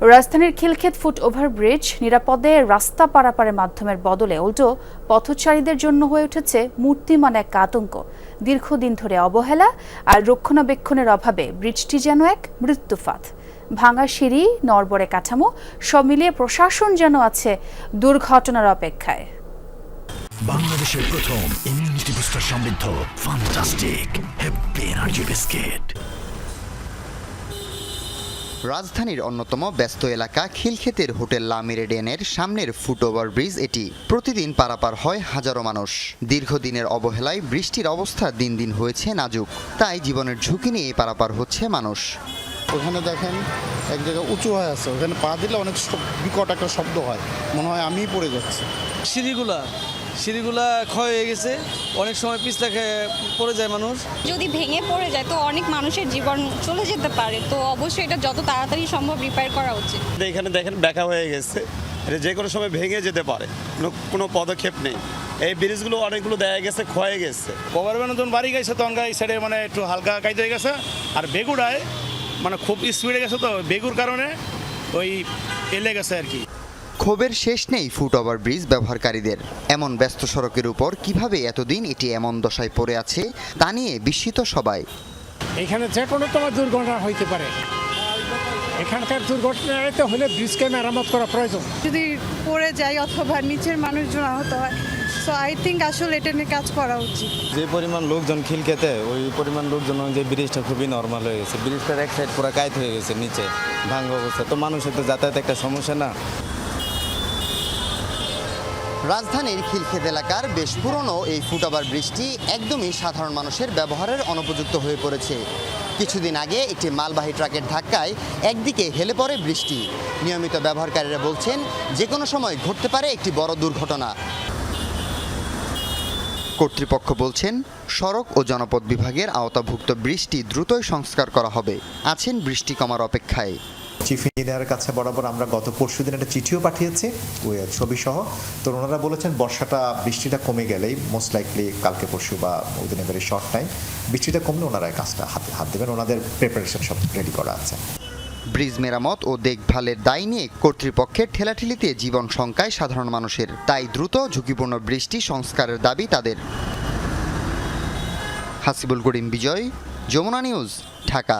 রাজধানীর Khilkhet foot overbridge নিরাপদে রাস্তা পারাপারের মাধ্যমের বদলে উল্টো পথচারীদের জন্য হয়ে উঠেছে মূর্তিমান এক আতঙ্ক। দীর্ঘদিন ধরে অবহেলা আর রক্ষণাবেক্ষণের অভাবে ব্রিজটি যেন এক মৃত্যুফাত ভাঙা সিঁড়ি, নড়বড়ে কাঠামো, সব মিলিয়ে প্রশাসন যেন আছে দুর্ঘটনার অপেক্ষায়। বাংলাদেশের প্রথম ইমিউনিটি বুস্টার সমৃদ্ধ ফান্টাস্টিক হ্যাপি এনার্জি বিস্কিট রাজধানীর অন্যতম ব্যস্ত এলাকা খিলক্ষেতের হোটেল লা মেরিডিয়ানের সামনের ফুটওভার ব্রিজ এটি। প্রতিদিন পারাপার হয় হাজারো মানুষ। দীর্ঘদিনের অবহেলায় বৃষ্টির অবস্থা দিন দিন হয়েছে নাজুক। তাই জীবনের ঝুঁকি নিয়ে পারাপার হচ্ছে মানুষ। ওখানে দেখেন এক জায়গায় উঁচু হয়ে আছে। ওখানে পা দিলে অনেক বিকট একটা শব্দ হয়। মনে হয় আমিই পড়ে যাচ্ছি। সিঁড়িগুলা? সিঁড়িগুলা ক্ষয় হয়ে গেছে অনেক সময় পিছলা খেয়ে পড়ে যায় মানুষ। যদি ভেঙে পড়ে যায় তো অনেক মানুষের জীবন চলে যেতে পারে। তো অবশ্যই এটা যত তাড়াতাড়ি সম্ভব রিপেয়ার করা উচিত। এখানে দেখেন ব্যাকা হয়ে গেছে। এটা যে কোনো সময় ভেঙে যেতে পারে কোনো পদক্ষেপ নেই। এই ব্রিজগুলো অনেকগুলো দেখা গেছে ক্ষয়ে গেছে। গভর্নমেন্ট যখন বাড়ি গেছে তখন এই সাইডে মানে একটু হালকা কাইতে হয়ে গেছে। আর বেগুড়ায় মানে খুব স্পিডে গেছে তো বেগুর কারণে ওই এলে গেছে আর কি। ক্ষোভের শেষ নেই ফুটওভার ব্রিজ ব্যবহারকারীদের। এমন ব্যস্ত সড়কের উপর কীভাবে এতদিন এটি এমন দশায় পড়ে আছে তা নিয়ে বিস্মিত সবাই। এখানে যে কোনো তোমার দুর্ঘটনা হইতে পারে। এখানকার দুর্ঘটনা এড়াতে হলে ব্রিজকে মেরামত করা প্রয়োজন। যদি পড়ে যায় অথবা নিচের মানুষজন আহত হয় সো আই থিঙ্ক আসলে এটা নিয়ে কাজ করা উচিত। যে পরিমাণ লোকজন খিলকেতে ওই পরিমাণ লোকজন যে ব্রিজটা খুবই নর্মাল হয়ে গেছে। ব্রিজটার এক সাইড পুরো কায়ত হয়ে গেছে নিচে ভাঙ্গ অবস্থা। তো মানুষের তো যাতায়াত একটা সমস্যা না। রাজধানীর খিলক্ষেত এলাকার বেশ পুরনো এই ফুটওভার ব্রিজটি একদমই সাধারণ মানুষের ব্যবহারের অনুপযুক্ত হয়ে পড়েছে। কিছুদিন আগে একটি মালবাহী ট্রাকের ধাক্কায় একদিকে হেলে পড়ে বৃষ্টি নিয়মিত ব্যবহারকারীরা বলছেন যে কোনো সময় ঘটতে পারে একটি বড় দুর্ঘটনা। কর্তৃপক্ষ বলছেন, সড়ক ও জনপদ বিভাগের আওতাভুক্ত বৃষ্টি দ্রুতই সংস্কার করা হবে। আছেন বৃষ্টি কমার অপেক্ষায়। চিফ ইঞ্জিনিয়ারের কাছে বরাবর আমরা গত পরশু দিন একটা চিঠিও পাঠিয়েছি ছবি সহ তো ওনারা বলেছেন, বর্ষাটা, বৃষ্টিটা কমে গেলেই মোস্ট লাইকলি কালকে পরশু বা ওদিন ভেরি শর্ট টাইম বৃষ্টিটা কমলে ওনারা কাজটা হাতে, হাত দেবেন, ওনাদের প্রিপারেশন সব রেডি করা আছে। ব্রিজ মেরামত ও দেখভালের দায় নিয়ে কর্তৃপক্ষের ঠেলাঠেলিতে জীবন শঙ্কায় সাধারণ মানুষের। তাই দ্রুত ঝুঁকিপূর্ণ বৃষ্টি সংস্কারের দাবি তাদের। হাসিবুল করিম বিজয়, যমুনা নিউজ, ঢাকা।